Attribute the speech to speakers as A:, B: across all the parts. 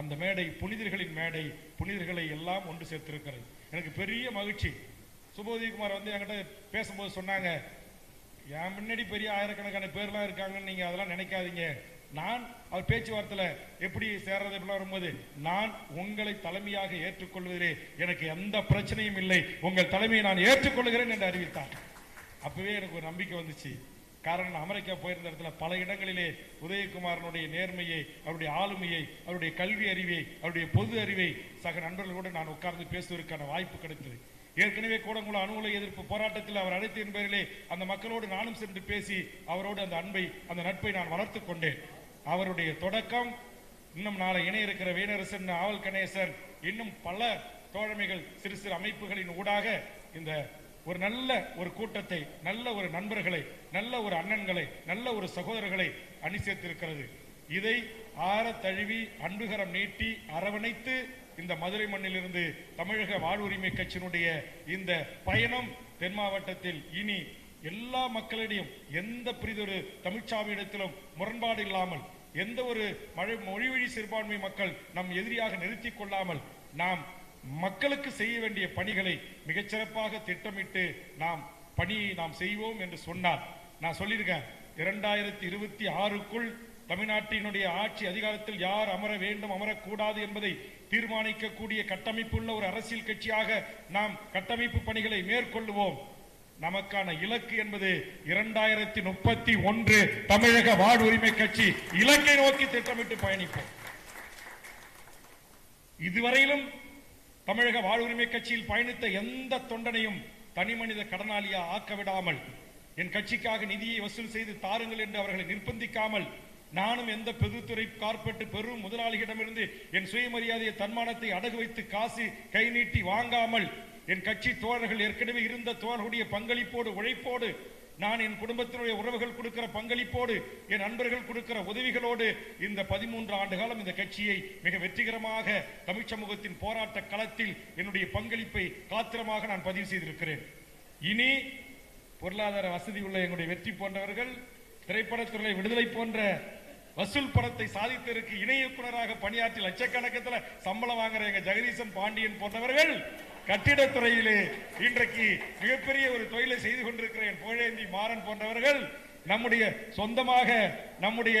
A: அந்த மேடை புனிதர்களின் மேடை புனிதர்களை எல்லாம் ஒன்று சேர்த்திருக்கிறது. எனக்கு பெரிய மகிழ்ச்சி. சுபோதிகுமார் வந்து என்கிட்ட பேசும்போது சொன்னாங்க என் முன்னாடி பெரிய ஆயிரக்கணக்கான பேர்லாம் இருக்காங்கன்னு நீங்கள் அதெல்லாம் நினைக்காதீங்க. நான் அவர் பேச்சுவார்த்தையில் எப்படி சேர்றது எப்படிலாம் வரும்போது நான் உங்களை தலைமையாக ஏற்றுக்கொள்வதிலே எனக்கு எந்த பிரச்சனையும் இல்லை. உங்கள் தலைமையை நான் ஏற்றுக்கொள்கிறேன் என்று அறிவித்தார். அப்பவே எனக்கு ஒரு நம்பிக்கை வந்துச்சு. காரணம் அமெரிக்கா போயிருந்த இடத்துல பல இடங்களிலே உதயகுமாரனுடைய நேர்மையை அவருடைய ஆளுமையை அவருடைய கல்வி அறிவை அவருடைய பொது அறிவை சக நண்பர்களோடு நான் உட்கார்ந்து பேசுவதற்கான வாய்ப்பு கிடைத்தது. ஏற்கனவே கூடங்குளம் அணு உலை எதிர்ப்பு போராட்டத்தில் அவர் அழைத்தின் பேரிலே அந்த மக்களோடு நானும் சென்று பேசி அவரோடு அந்த அன்பை அந்த நட்பை நான் வளர்த்து கொண்டேன். அவருடைய தொடக்கம் இன்னும் நாளை இணைய இருக்கிற வீணரசன் ஆவல் கணேசன் இன்னும் பல தோழமைகள் சிறு சிறு அமைப்புகளின் ஊடாக இந்த ஒரு நல்ல ஒரு கூட்டத்தை நல்ல ஒரு நண்பர்களை நல்ல ஒரு அண்ணன்களை நல்ல ஒரு சகோதரர்களை அணி சேர்த்திருக்கிறது இதை ஆற தழுவி அன்புகரம் நீட்டி அரவணைத்து இந்த மதுரை மண்ணிலிருந்து தமிழக வாழ்வுரிமை கட்சியினுடைய இந்த பயணம் தென் மாவட்டத்தில் இனி எல்லா மக்களிடையும் எந்த பிரிதொரு தமிழ்ச்சாமியிடத்திலும் முரண்பாடு இல்லாமல் எந்த ஒரு மழை மொழி வழி சிறுபான்மை மக்கள் நம் எதிரியாக நிறுத்தி கொள்ளாமல் நாம் மக்களுக்கு செய்ய வேண்டிய பணிகளை மிகச்சிறப்பாக திட்டமிட்டு நாம் பணியை நாம் செய்வோம் என்று சொன்னார். நான் சொல்லியிருக்கேன் இரண்டாயிரத்தி இருபத்தி ஆறுக்குள் தமிழ்நாட்டினுடைய ஆட்சி அதிகாரத்தில் யார் அமர வேண்டும் அமரக்கூடாது என்பதை தீர்மானிக்கக்கூடிய கட்டமைப்புள்ள ஒரு அரசியல் கட்சியாக நாம் கட்டமைப்பு பணிகளை மேற்கொள்ளுவோம். நமக்கான இலக்கு என்பது இரண்டாயிரத்தி முப்பத்தி ஒன்று தமிழக வாழ்வுரிமை கட்சி இலக்கை நோக்கி திட்டமிட்டு பயணிப்போம். இதுவரையிலும் தமிழக வாழ்வுரிமை கட்சியில் பயணித்த எந்த தொண்டனையும் தனி மனித கடனாளியா ஆக்க விடாமல் என் கட்சிக்காக நிதியை வசூல் செய்து தாருங்கள் என்று அவர்களை நிர்பந்திக்காமல் நானும் எந்த பொதுத்துறை கார்பெட்டு பெரும் முதலாளிகளிடமிருந்து என் சுயமரியாதையை தன்மானத்தை அடகு வைத்து காசு கை நீட்டி வாங்காமல் என் கட்சி தோழர்கள் ஏற்கனவே இருந்த தோழர்களுடைய பங்களிப்போடு உழைப்போடு நான் என் குடும்பத்தினுடைய உறவுகள் கொடுக்கிற பங்களிப்போடு என் நண்பர்கள் கொடுக்கிற உதவிகளோடு இந்த பதிமூன்று ஆண்டு காலம் இந்த கட்சியை மிக வெற்றிகரமாக தமிழ் சமூகத்தின் போராட்ட களத்தில் என்னுடைய பங்களிப்பை காத்திரமாக நான் பதிவு செய்திருக்கிறேன். இனி பொருளாதார வசதி உள்ள எங்களுடைய வெற்றி போன்றவர்கள் திரைப்படத்துறை விடுதலை போன்ற வசூல் படத்தை சாதித்ததற்கு இணை இயக்குநராக பணியாற்றி லட்சக்கணக்கத்தில் சம்பளம் வாங்குற எங்க ஜெகதீசன் பாண்டியன் போன்றவர்கள் கட்டிடத்துறையிலே இன்றைக்கு மிகப்பெரிய ஒரு தொழிலை செய்து கொண்டிருக்கிற என் புகழேந்தி மாறன் போன்றவர்கள் நம்முடைய சொந்தமாக நம்முடைய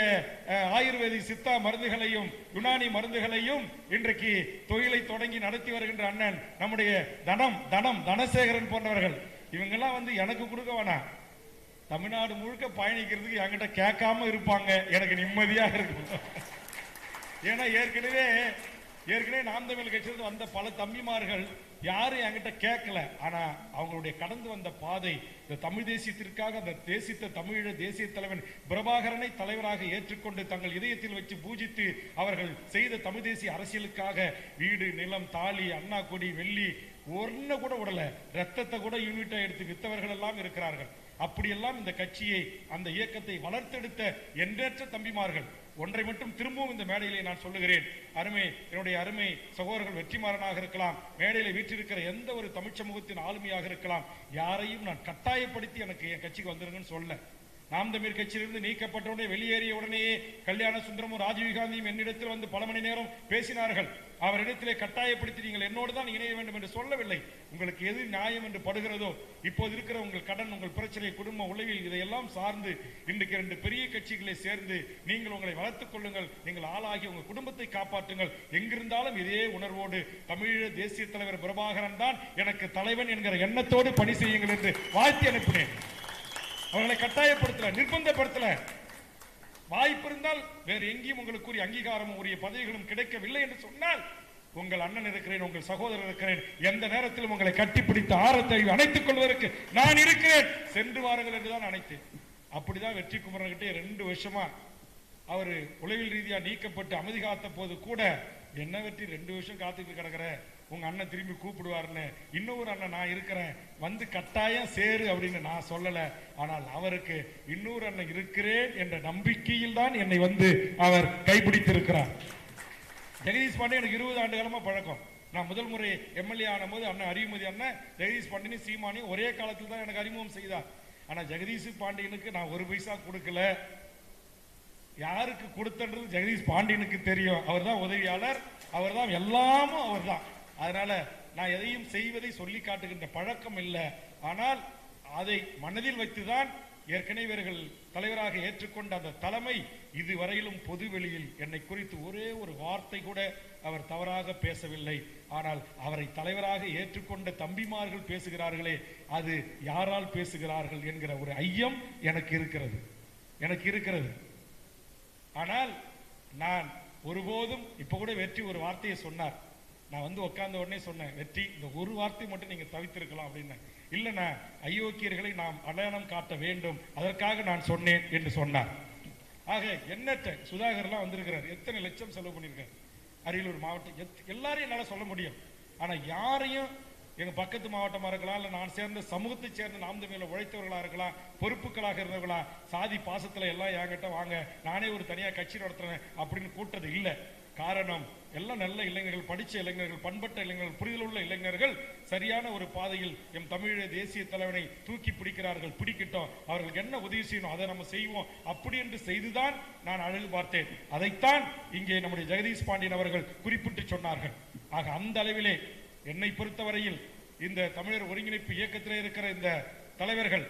A: ஆயுர்வேதி சித்தா மருந்துகளையும் யுனானி மருந்துகளையும் இன்றைக்கு தொழிலை தொடங்கி நடத்தி வருகின்ற அண்ணன் நம்முடைய தனம் தனம் தனசேகரன் போன்றவர்கள். இவங்கெல்லாம் வந்து எனக்கு கொடுக்க வேணாம் தமிழ்நாடு முழுக்க பயணிக்கிறதுக்கு என்கிட்ட கேட்காம இருப்பாங்க. எனக்கு நிம்மதியாக இருக்கும். ஏன்னா ஏற்கனவே ஏற்கனவே நாம் தமிழ் கட்சியிலிருந்து வந்த பல தம்பிமார்கள் யாரும் என்கிட்ட கேட்கல. ஆனா அவங்களுடைய கடந்து வந்த பாதை இந்த தமிழ் தேசியத்திற்காக அந்த தேசித்த தமிழீழ தேசிய தலைவன் பிரபாகரனை தலைவராக ஏற்றுக்கொண்டு தங்கள் இதயத்தில் வச்சு பூஜித்து அவர்கள் செய்த தமிழ் தேசிய அரசியலுக்காக வீடு நிலம் தாலி அண்ணா கொடி வெள்ளி ஒன்னு கூட விடல ரத்தத்தை கூட யூனிட்டா எடுத்து வித்தவர்கள் எல்லாம் இருக்கிறார்கள். அப்படியெல்லாம் இந்த கட்சியை அந்த இயக்கத்தை வளர்த்தெடுத்த எண்ணற்ற தம்பிமார்கள். ஒன்றை மட்டும் திரும்பவும் இந்த மேடையிலே நான் சொல்லுகிறேன். அருமை என்னுடைய அருமை சகோதரர்கள் வெற்றிமாறனாக இருக்கலாம். மேடையில வீற்றிருக்கிற எந்த ஒரு தமிழ் சமூகத்தின் ஆளுமையாக இருக்கலாம். யாரையும் நான் கட்டாயப்படுத்தி எனக்கு என் கட்சிக்கு வந்துருங்கன்னு சொல்ல நாம் தமிழ் கட்சியிலிருந்து நீக்கப்பட்ட உடனே வெளியேறிய உடனேயே கல்யாண சுந்தரமும் ராஜீவ்காந்தியும் என்னிடத்தில் வந்து பல மணி நேரம் பேசினார்கள். அவரிடத்திலே கட்டாயப்படுத்தி நீங்கள் என்னோடு தான் இணைய வேண்டும் என்று சொல்லவில்லை. உங்களுக்கு எது நியாயம் என்று படுகிறதோ இப்போது இருக்கிற உங்கள் கடன் உங்கள் பிரச்சனை குடும்ப உளவில் இதையெல்லாம் சார்ந்து இன்றைக்கு ரெண்டு பெரிய கட்சிகளை சேர்ந்து நீங்கள் உங்களை வளர்த்துக் கொள்ளுங்கள். நீங்கள் ஆளாகி உங்கள் குடும்பத்தை காப்பாற்றுங்கள். எங்கிருந்தாலும் இதே உணர்வோடு தமிழீழ தேசிய தலைவர் பிரபாகரன் தான் எனக்கு தலைவன் என்கிற எண்ணத்தோடு பணி செய்யுங்கள் என்று வாழ்த்தி அனுப்பினேன். அவர்களை கட்டாயப்படுத்தல நிர்பந்தப்படுத்தல. வாய்ப்பு இருந்தால் வேறு எங்கேயும் உங்களுக்குரிய அங்கீகாரமும் உரிய பதவிகளும் கிடைக்கவில்லை என்று சொன்னால் உங்கள் அண்ணன் இருக்கிறேன் உங்கள் சகோதரர் இருக்கிறேன். எந்த நேரத்திலும் உங்களை கட்டிப்பிடித்து ஆரத்தை அணைத்துக் கொள்வதற்கு நான் இருக்கிறேன். சென்று வாருங்கள் என்றுதான் அணைத்தேன். அப்படிதான் வெற்றி குமரன்கிட்ட ரெண்டு வருஷமா அவர் உளவில் ரீதியா நீக்கப்பட்டு அமைதி காத்த போது கூட என்ன வெற்றி ரெண்டு வருஷம் காத்துக்கிட்டு கிடக்குற? உங்க அண்ணன் திரும்பி கூப்பிடுவாருன்னு இன்னொரு அண்ணன் நான் இருக்கிறேன். வந்து கட்டாயம் சேரு அப்படின்னு நான் சொல்லல. ஆனால் அவருக்கு இன்னொரு அண்ணன் இருக்கிறேன் என்ற நம்பிக்கையில் தான் என்னை வந்து அவர் கைப்பிடித்திருக்கிறார். ஜெகதீஷ் பாண்டே எனக்கு இருபது ஆண்டு காலமா பழக்கம். நான் முதல் முறை எம்எல்ஏ ஆன போது அண்ணன் அறிவுமதி அண்ணன் ஜெகதீஷ் பாண்டியும் சீமானியும் ஒரே காலத்தில் தான் எனக்கு அறிமுகம் செய்தார். ஆனா ஜெகதீஷ் பாண்டியனுக்கு நான் ஒரு பைசா கொடுக்கல. யாருக்கு கொடுத்தன்றது ஜெகதீஷ் பாண்டியனுக்கு தெரியும். அவர்தான் உதவியாளர். அவர் தான் எல்லாமும் அவர்தான். அதனால நான் எதையும் செய்வதை சொல்லி காட்டுகின்ற பழக்கம் இல்லை. ஆனால் அதை மனதில் வைத்துதான் ஏற்கனவே இவர்கள் தலைவராக ஏற்றுக்கொண்ட அந்த தலைமை இதுவரையிலும் பொது வெளியில் என்னை குறித்து ஒரே ஒரு வார்த்தை கூட அவர் தவறாக பேசவில்லை. ஆனால் அவரை தலைவராக ஏற்றுக்கொண்ட தம்பிமார்கள் பேசுகிறார்களே அது யாரால் பேசுகிறார்கள் என்கிற ஒரு ஐயம் எனக்கு இருக்கிறது. எனக்கு இருக்கிறது. ஆனால் நான் ஒருபோதும் இப்ப கூட வெற்றி ஒரு வார்த்தையை சொன்னார். நான் வந்து உட்கார்ந்த உடனே சொன்னேன் வெற்றி இந்த ஒரு வார்த்தை மட்டும் நீங்க தவித்திருக்கலாம் அப்படின்னு. இல்லைண்ணா ஐயோக்கியர்களை நாம் அடையாளம் காட்ட வேண்டும். அதற்காக நான் சொன்னேன் என்று சொன்னார். ஆக எண்ணற்ற சுதாகர்லாம் வந்திருக்கிறார். எத்தனை லட்சம் செலவு பண்ணியிருக்காரு. அரியலூர் மாவட்டம் எத்- எல்லாரையும் என்னால சொல்ல முடியும். ஆனா யாரையும் எங்க பக்கத்து மாவட்டமா இருக்கலாம் இல்ல நான் சேர்ந்த சமூகத்தை சேர்ந்த நாம் தமிழில் உழைத்தவர்களா இருக்கலாம் பொறுப்புகளாக இருந்தவர்களா சாதி பாசத்துல எல்லாம் என்கிட்ட வாங்க நானே ஒரு தனியா கட்சி நடத்துறேன் அப்படின்னு கூட்டது இல்லை. காரணம் எல்லாம் நல்ல இளைஞர்கள் படிச்ச இளைஞர்கள் பண்பட்ட இளைஞர்கள் புரிதல் உள்ள இளைஞர்கள் சரியான ஒரு பாதையில் எம் தமிழ தேசிய தலைவனை தூக்கி பிடிக்கிறார்கள். பிடிக்கட்டும். அவர்களுக்கு என்ன உதவி செய்யணும்? அதை நம்ம செய்வோம். அப்படி என்று செய்துதான் நான் அழகு பார்த்தேன். அதைத்தான் இங்கே நம்முடைய ஜெகதீஷ் பாண்டியன் அவர்கள் குறிப்பிட்டு சொன்னார்கள். ஆக அந்த அளவிலே என்னை பொறுத்தவரையில் இந்த தமிழர் ஒருங்கிணைப்பு இயக்கத்திலே இருக்கிற இந்த தலைவர்கள்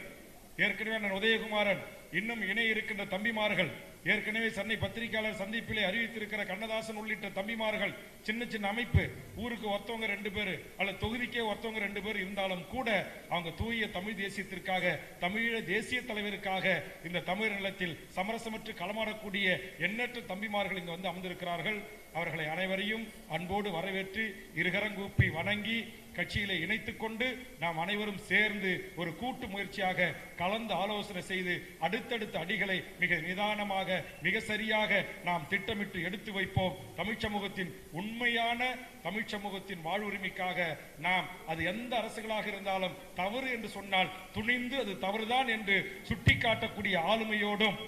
A: ஏற்கனவே நான் உதயகுமாரன் இன்னும் இணை இருக்கின்ற தம்பிமார்கள் ஏற்கனவே சென்னை பத்திரிகையாளர் சந்திப்பிலே அறிவித்திருக்கிற கண்ணதாசன் உள்ளிட்ட தம்பிமார்கள் சின்ன சின்ன அமைப்பு ஊருக்கு ஒருத்தவங்க ரெண்டு பேர் அல்லது தொகுதிக்கே ஒருத்தவங்க ரெண்டு பேர் இருந்தாலும் கூட அவங்க தூய தமிழ் தேசியத்திற்காக தமிழீழ தேசிய தலைவருக்காக இந்த தமிழ் நிலத்தில் சமரசமற்று களமாடக்கூடிய எண்ணற்ற தம்பிமார்கள் இங்கு வந்து அமர்ந்திருக்கிறார்கள். அவர்களை அனைவரையும் அன்போடு வரவேற்று இருகரங்கூப்பி வணங்கி கட்சியிலே இணைத்துக் கொண்டு நாம் அனைவரும் சேர்ந்து ஒரு கூட்டு முயற்சியாக கலந்து ஆலோசனை செய்து அடுத்தடுத்த அடிகளை மிக நிதானமாக மிக சரியாக நாம் திட்டமிட்டு எடுத்து வைப்போம். தமிழ் சமூகத்தின் உண்மையான தமிழ் சமூகத்தின் வாழ்வுரிமைக்காக நாம் அது எந்த அரசுகளாக இருந்தாலும் தவறு என்று சொன்னால் துணிந்து அது தவறுதான் என்று சுட்டிக்காட்டக்கூடிய ஆளுமையோடும்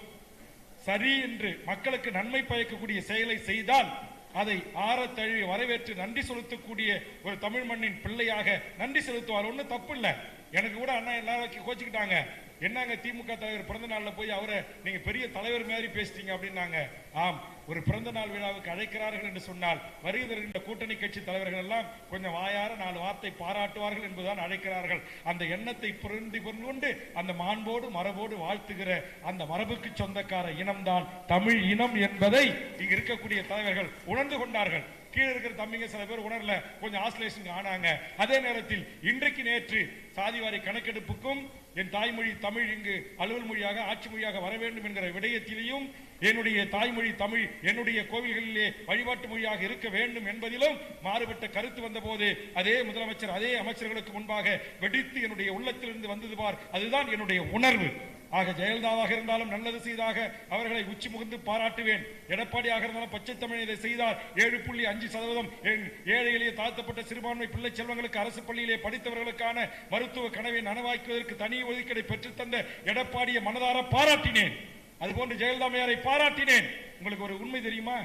A: சரி என்று மக்களுக்கு நன்மை பயக்கக்கூடிய செயலை செய்தால் அதை ஆற தழுவி வரவேற்று நன்றி செலுத்தக்கூடிய ஒரு தமிழ் மண்ணின் பிள்ளையாக நன்றி செலுத்துவார். ஒன்றும் தப்பு இல்லை. எனக்கு கூட அண்ணா எல்லாரும் கோச்சிக்கிட்டாங்க. என்னங்க திமுக தலைவர் பிறந்த நாள்ல போய் அவரை நீங்க பெரிய தலைவர் மாதிரி பேசிட்டீங்க அப்படின்னாங்க. ஆம் ஒரு பிறந்த நாள் விழாவுக்கு அழைக்கிறார்கள் என்று சொன்னால் வருகை தருகின்ற கூட்டணி கட்சி தலைவர்கள் எல்லாம் கொஞ்சம் வாயார நாலு வார்த்தை பாராட்டுவார்கள் என்பதுதான் அழைக்கிறார்கள். அந்த எண்ணத்தை புரிந்து கொண்டு அந்த மாண்போடு மரபோடு வாழ்த்துகிற அந்த மரபுக்கு சொந்தக்கார இனம்தான் தமிழ் இனம் என்பதை இங்க இருக்கக்கூடிய தலைவர்கள் உணர்ந்து கொண்டார்கள். கீழே இருக்கிற தம்பிங்க சில பேர் உணரல கொஞ்சம் ஆசிலேஷன் ஆனாங்க அதே நேரத்தில் இன்றைக்கு நேற்று சாதிவாரி கணக்கெடுப்புக்கும் என் தாய்மொழி தமிழ் இங்கு அலுவல் மொழியாக ஆட்சி மொழியாக வர வேண்டும் என்கிற விடயத்திலையும் என்னுடைய தாய்மொழி தமிழ் என்னுடைய கோவில்களிலே வழிபாட்டு மொழியாக இருக்க வேண்டும் என்பதிலும் மாறுபட்ட கருத்து வந்தபோது அதே முதலமைச்சர் அதே அமைச்சர்களுக்கு முன்பாக வெடித்து என்னுடைய உள்ளத்திலிருந்து வந்தது பார். அதுதான் என்னுடைய உணர்வு. ஆக ஜெயலலிதாவாக இருந்தாலும் நல்லது செய்தாக அவர்களை உச்சி முகந்து பாராட்டுவேன். எடப்பாடியாக இருந்தாலும் பச்சை தமிழ் இதை செய்தார். ஏழு புள்ளி அஞ்சு சதவீதம் என் ஏழை எளிய தாழ்த்தப்பட்ட சிறுபான்மை பிள்ளை செல்வங்களுக்கு அரசு பள்ளியிலே படித்தவர்களுக்கான மருத்துவ கனவை நனவாக்குவதற்கு தனி ஒதுக்கீடை பெற்றுத்தந்த எடப்பாடியை மனதார பாராட்டினேன். அதுபோன்று ஜெயலலிதாமையாரை பாராட்டினேன். உங்களுக்கு ஒரு உண்மை தெரியுமா?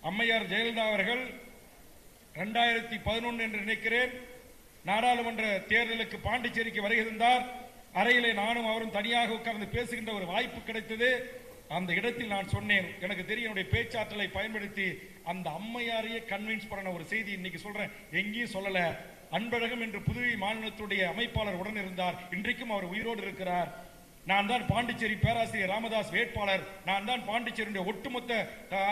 A: அம்மையார் ஜெயலலிதா அவர்கள் ரெண்டாயிரத்தி பதினொன்று என்று நினைக்கிறேன் நாடாளுமன்ற தேர்தலுக்கு பாண்டிச்சேரிக்கு வருகிருந்தார் அறையிலே நானும் அவரும் தனியாக உட்கார்ந்து பேசுகின்ற ஒரு வாய்ப்பு கிடைத்தது. அந்த இடத்தில் நான் சொன்னேன் எனக்கு தெரியும் என்னுடைய பேச்சாற்றலை பயன்படுத்தி அந்த அம்மையாரையே கன்வின்ஸ் பண்ண ஒரு செய்தி இன்னைக்கு சொல்றேன். எங்கேயும் சொல்லலை. அன்பழகம் என்று புதுவை மாநிலத்துடைய அமைப்பாளர் உடன் இருந்தார் இன்றைக்கும் அவர் உயிரோடு இருக்கிறார். நான் தான் பாண்டிச்சேரி பேராசிரியர் ராமதாஸ் வேட்பாளர். நான் தான் பாண்டிச்சேரியுடைய ஒட்டுமொத்த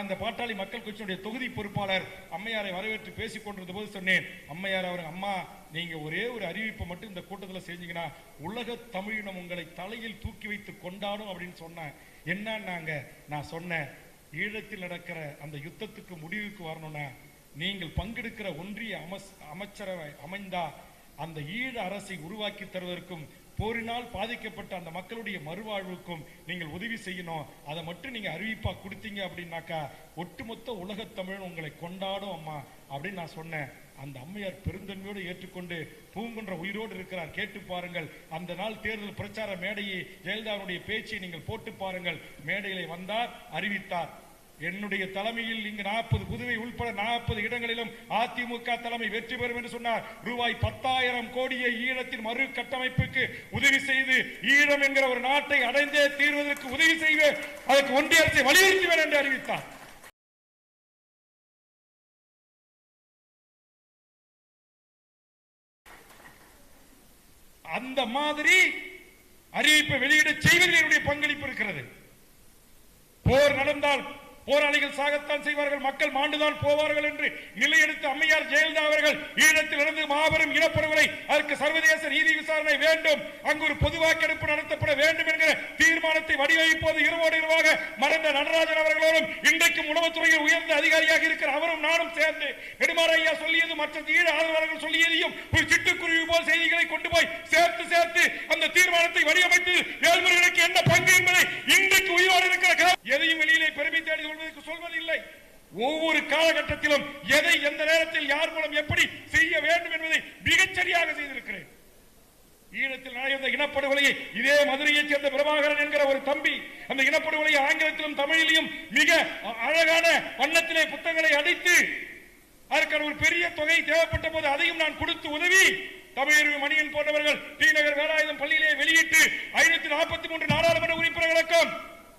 A: அந்த பாட்டாளி மக்கள் கட்சியினுடைய தொகுதி பொறுப்பாளர். அம்மையாரை வரவேற்று பேசிக் கொண்டிருந்த போது சொன்னேன் அம்மையார் அவர் அம்மா நீங்க ஒரே ஒரு அறிவிப்பை மட்டும் இந்த கூட்டத்தில் செஞ்சீங்கன்னா உலக தமிழினம் உங்களை தலையில் தூக்கி வைத்து கொண்டாடும் அப்படின்னு சொன்னேன். என்னன்னாங்க? நான் சொன்னேன் ஈழத்தில் நடக்கிற அந்த யுத்தத்துக்கு முடிவுக்கு வரணும்னா. நீங்கள் பங்கெடுக்கிற ஒன்றிய அமஸ் அமைச்சரவை அமைந்தா அந்த ஈழ அரசை உருவாக்கி தருவதற்கும் போரினால் பாதிக்கப்பட்ட அந்த மக்களுடைய மறுவாழ்வுக்கும் நீங்கள் உதவி செய்யணும். அதை மட்டும் நீங்க அறிவிப்பா கொடுத்தீங்க அப்படின்னாக்கா ஒட்டுமொத்த உலகத் தமிழ் உங்களை கொண்டாடும் அம்மா அப்படின்னு நான் சொன்னேன். அந்த அம்மையார் பெருந்தன்மையோடு ஏற்றுக்கொண்டு பூங்குன்ற உயிரோடு இருக்கிறார். கேட்டு பாருங்கள். அந்த நாள் தேர்தல் பிரச்சார மேடையை ஜெயலலிதாவுடைய பேச்சை நீங்கள் போட்டு பாருங்கள். மேடையிலே வந்தார் அறிவித்தார். என்னுடைய தலைமையில் இங்கு நாற்பது புதுவை உள்பட நாற்பது இடங்களிலும் அதிமுக தலைமை வெற்றி பெறும் என்று சொன்னார். ரூபாய் பத்தாயிரம் கோடியை ஈழத்தின் மறு கட்டமைப்புக்கு உதவி செய்து ஈழம் என்கிற ஒரு நாட்டை அடைந்தே தீர்வதற்கு உதவி செய்வேன் அதற்கு ஒன்றிய அரசை வலியுறுத்துவேன் என்று அறிவித்தார். அந்த மாதிரி அறிவிப்பை வெளியிட செய்வதில் என்னுடைய பங்களிப்பு இருக்கிறது. போர் நடந்தால் போராளிகள் சாகத்தான் செய்வார்கள் மக்கள் மாண்டுதான் போவார்கள் என்று நிலையெடுத்து அம்மையார் ஜெயலலிதா அவர்கள் ஈழத்தில் இருந்து மாபெரும் இனப்படுகொலை அதற்கு சர்வதேச நீதி விசாரணை வேண்டும். அங்கு ஒரு பொது வாக்கெடுப்பு நடத்தப்பட வேண்டும் என்கிற தீர்மானத்தை வடிவமைப்போது இருவோடு இருவாக மறைந்த நடராஜன் அவர்களோடும் இன்றைக்கும் உணவுத்துறையில் உயர்ந்த அதிகாரியாக இருக்கிற அவரும் நானும் சேர்ந்து நெடுமாறையா சொல்லியது மற்ற ஈழ ஆதரவாளர்கள் சொல்லியதையும் ஒரு சிட்டுக்குருவி போல் செய்திகளை கொண்டு போய் சேர்த்து சேர்த்து அந்த தீர்மானத்தை வடிவமைத்து ஏழ்முறைகளுக்கு என்ன பங்கு என்பதை இன்றைக்கு உயிரோடு இருக்கிற கா- எதையும் வெளியிலே பெருமை தேடி கொள்வதற்கு சொல்வதில்லை ஒவ்வொரு காலகட்டத்திலும் எதை எந்த நேரத்தில் யார் மூலம் எப்படி செய்ய வேண்டும் என்பதை மிகச் சரியாக செய்திருக்கிறேன். ஈழத்தில் நடந்த இனப்படுகொலையை இதே மதுரையைச் சேர்ந்த பிரபாகரன் என்கிற ஒரு தம்பி அந்த இனப்படுகொலையை ஆங்கிலத்திலும் தமிழிலும் மிக அழகான வண்ணத்திலே புத்தகங்களை அடித்து அதற்கான ஒரு பெரிய தொகை தேவைப்பட்ட போது அதையும் நான் கொடுத்து உதவி தமிழறிவு மணியன் போன்றவர்கள் டி நகர் வேலாயுதம் பள்ளியிலே வெளியிட்டு ஐநூத்தி நாற்பத்தி மூன்று நாடாளுமன்ற உறுப்பினர்களுக்கும்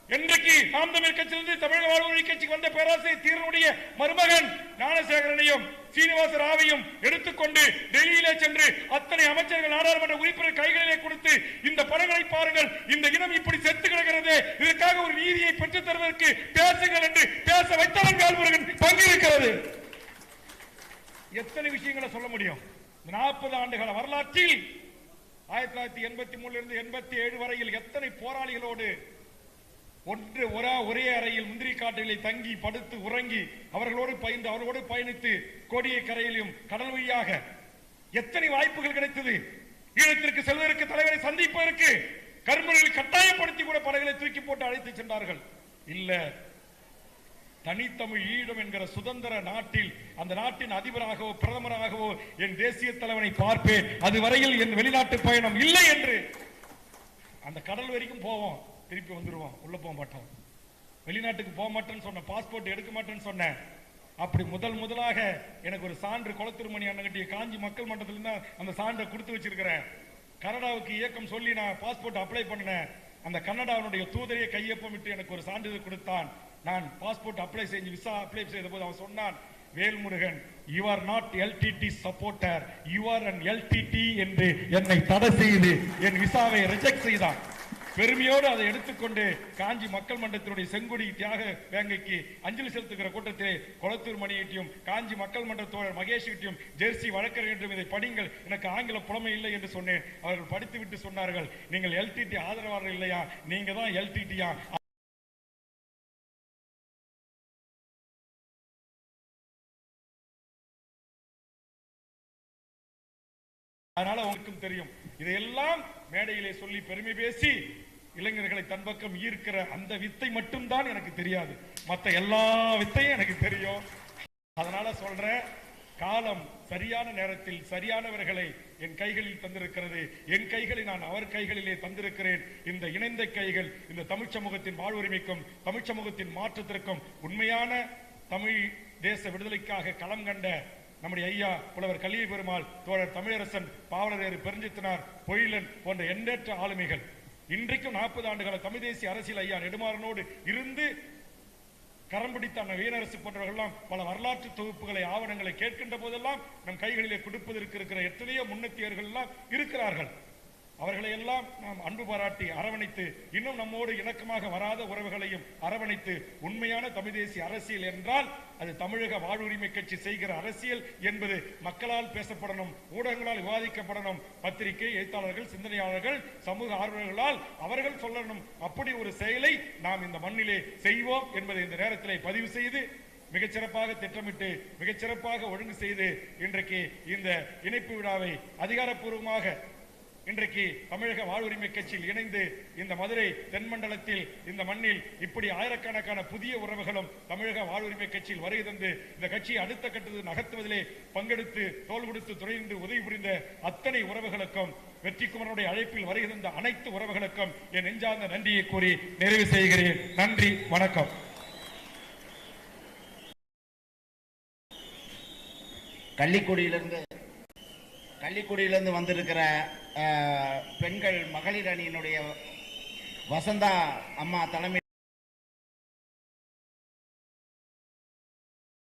A: இன்றைக்கு நாம் தமிழ் கட்சியிலிருந்து தமிழக வாழ்வுரி கட்சிக்கு வந்த பேராசிரியர் தீரனுடைய மருமகன் ஞானசேகரனையும் சீனிவாச ராவையும் எடுத்துக்கொண்டு டெல்லியிலே சென்று அத்தனை அமைச்சர்கள் நாடாளுமன்ற உறுப்பினர் கைகளிலே கொடுத்து இந்த படங்களை பாருங்கள். இந்த இனம் இப்படி செத்து கிடக்கிறது. இதற்காக ஒரு நீதியை பெற்றுத் தருவதற்கு பேசுங்கள் என்று பேச வைத்தவன் கால்முருகன் பங்கிருக்கிறது. எத்தனை விஷயங்களை சொல்ல முடியும்? நாற்பது ஆண்டுகால வரலாற்றில் ஆயிரத்தி தொள்ளாயிரத்தி எண்பத்தி மூணுல இருந்து எண்பத்தி ஏழு வரையில் எத்தனை போராளிகளோடு ஒன்று ஒரா ஒரே அறையில் முந்திரி காட்டிலே தங்கி படுத்து உறங்கி அவர்களோடு பயந்து அவர்களோடு பயணித்து கோடியை கரையிலும் கடல் வழியாக எத்தனை வாய்ப்புகள் கிடைத்தது? ஈழத்திற்கு செல்வதற்கு தலைவரை சந்திப்பதற்கு கர்மர்கள் கட்டாயப்படுத்தி கூட படகளை தூக்கி போட்டு அழைத்து சென்றார்கள். இல்ல தனித்தமிழ் ஈழம் என்கிற சுதந்திர நாட்டில் அந்த நாட்டின் அதிபராகவோ பிரதமராகவோ என் தேசிய தலைவனை பார்ப்பேன். அதுவரையில் என் வெளிநாட்டு பயணம் இல்லை என்று அந்த கடல் வரைக்கும் போவோம். திருப்பி வந்துடுவான் உள்ள போக மாட்டோம். வெளிநாட்டுக்கு போக மாட்டேன்னு சொன்ன பாஸ்போர்ட் எடுக்க மாட்டேன்னு சொன்னேன் அப்படி முதல் முதலாக எனக்கு ஒரு சான்று குளத்திருமணி அண்ணன் கட்டிய காஞ்சி மக்கள் மன்றத்திலிருந்து அந்த சான்றை கொடுத்து வச்சிருக்கிறேன். கனடாவுக்கு இயக்கம் சொல்லி நான் பாஸ்போர்ட் அப்ளை பண்ணினேன். அந்த கனடாவுடைய தூதரையை கையொப்பமிட்டு எனக்கு ஒரு சான்றிதழ் கொடுத்தான். நான் பாஸ்போர்ட் அப்ளை செஞ்சு விசா அப்ளை செய்த போது அவன் சொன்னான் Velmurugan you are not LTTE supporter you are an LTTE என்று என்னை தடை செய்து என் விசாவை ரிஜெக்ட் செய்தான். பெருமையோடு அதை எடுத்துக்கொண்டு காஞ்சி மக்கள் மன்றத்தினுடைய செங்குடி தியாக வேங்கைக்கு அஞ்சலி செலுத்துகிற கூட்டத்திலே குளத்தூர் மணியிட்டியும் காஞ்சி மக்கள் மன்ற தோழர் மகேஷ் கிட்டையும் ஜெர்சி வழக்கர் என்றும் இதை படிங்கள். எனக்கு ஆங்கில புலமை இல்லை என்று சொன்னேன். அவர்கள் படித்துவிட்டு சொன்னார்கள். நீங்கள் எல்டிடி ஆதரவாளர் இல்லையா? நீங்க தான் எல்டிடியா அதனால உங்களுக்கும் தெரியும். இதையெல்லாம் மேடையிலே சொல்லி பெருமை பேசி இளைஞர்களை தன் பக்கம் ஈர்க்கிற அந்த வித்தை மட்டும்தான் எனக்கு தெரியாது. மற்ற எல்லா வித்தையும் எனக்கு தெரியும். அதனால சொல்றேன் காலம் சரியான நேரத்தில் சரியானவர்களை என் கைகளில் தந்திருக்கிறது. என் கைகளை நான் அவர் கைகளிலே தந்திருக்கிறேன். இந்த இணைந்த கைகள் இந்த தமிழ் சமூகத்தின் வாழ்வுரிமைக்கும் தமிழ் சமூகத்தின் மாற்றத்திற்கும் உண்மையான தமிழ் தேச விடுதலைக்காக களம் கண்ட நம்முடைய ஐயா புலவர் கலிய பெருமாள் தோழர் தமிழரசன் பாவலரேறு பெருஞ்சித்தனார் பொயிலன் போன்ற எண்ணற்ற ஆளுமைகள். இன்றைக்கும் நாற்பது ஆண்டுகால தமிழ் தேசிய அரசியல் ஐயா நெடுமாறனோடு இருந்து கரம் பிடித்த அந்த வீரரசு போன்றவர்கள்லாம் பல வரலாற்று தொகுப்புகளை ஆவணங்களை கேட்கின்ற போதெல்லாம் நம் கைகளிலே கொடுப்பதற்கு இருக்கிற எத்தனையோ முன்னத்தியர்கள் எல்லாம் இருக்கிறார்கள். அவர்களை எல்லாம் நாம் அன்பு பாராட்டி அரவணைத்து இன்னும் நம்மோடு இணக்கமாக வராத உறவுகளையும் அரவணைத்து உண்மையான தமிழ் தேசிய அரசியல் என்றால் அது தமிழக வாழ்வுரிமை கட்சி செய்கிற அரசியல் என்பது மக்களால் பேசப்படணும் ஊடகங்களால் விவாதிக்கப்படணும் பத்திரிகை எழுத்தாளர்கள் சிந்தனையாளர்கள் சமூக ஆர்வலர்களால் அவர்கள் சொல்லணும். அப்படி ஒரு செயலை நாம் இந்த மண்ணிலே செய்வோம் என்பதை இந்த நேரத்திலே பதிவு செய்து மிகச்சிறப்பாக திட்டமிட்டு மிகச்சிறப்பாக ஒழுங்கு செய்து இன்றைக்கு இந்த இணைப்பு விழாவை அதிகாரப்பூர்வமாக இன்றைக்கு தமிழக வாழ்வுரிமை கட்சியில் இணைந்து இந்த மதுரை தென்மண்டலத்தில் இந்த மண்ணில் இப்படி ஆயிரக்கணக்கான புதிய உறவுகளும் தமிழக வாழ்வுரிமை கட்சியில் வருகை தந்து இந்த கட்சியை அடுத்த கட்டத்தில் நகர்த்துவதிலே பங்கெடுத்து தோல் கொடுத்து துறையின்றி உதவி புரிந்த அத்தனை உறவுகளுக்கும் வெற்றிக்குமரனுடைய அழைப்பில் வருகை தந்த அனைத்து உறவுகளுக்கும் என் நெஞ்சார்ந்த நன்றியை கூறி நிறைவு செய்கிறேன். நன்றி வணக்கம்.
B: கள்ளிக்குடியிலிருந்து கள்ளிக்குடியிலிருந்து வந்திருக்கிற பெண்கள் மகளிர் அணியினுடைய வசந்தா அம்மா தலைமை